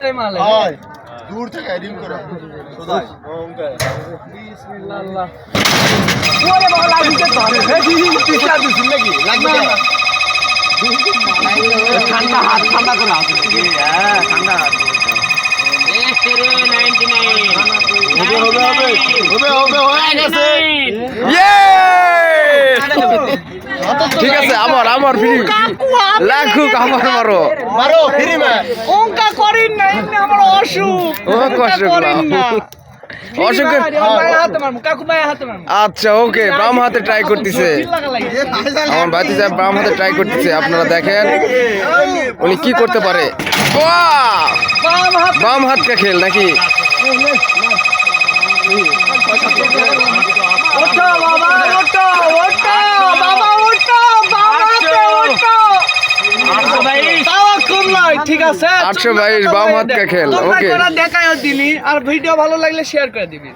হয় দূর থেকে রিম করে। সোজাই বিসমিল্লাহ। আল্লাহ ওরে বাবা লাগিতে তো হবে পিছা দিছিস নাকি লাগবে না ঠান্ডা হাত ঠান্ডা করে আছে হ্যাঁ ঠান্ডা হাত হবে হবে হবে হবে হবে হয়ে গেছে। ইয়ে ঠিক আছে আমার আমার ফ্রি লাখুক আমার মারো মারো ফ্রি মে অঙ্কা করেন না এমনি আমার অসুখ। কষ্ট করেন না। অসুখের আচ্ছা ওকে বাম হাতে ট্রাই করতেছে। আমার ভাতি সাহেব বাম হাতে ট্রাই করতেছে আপনারা দেখেন। উনি কি করতে পারে! বাম হাত বাম হাত কা খেল নাকি? ঠিক আছে 822 বাম হাত কা খেল, ওকে। দেখায় দিলি আর ভিডিও ভালো লাগলে শেয়ার করে দিবি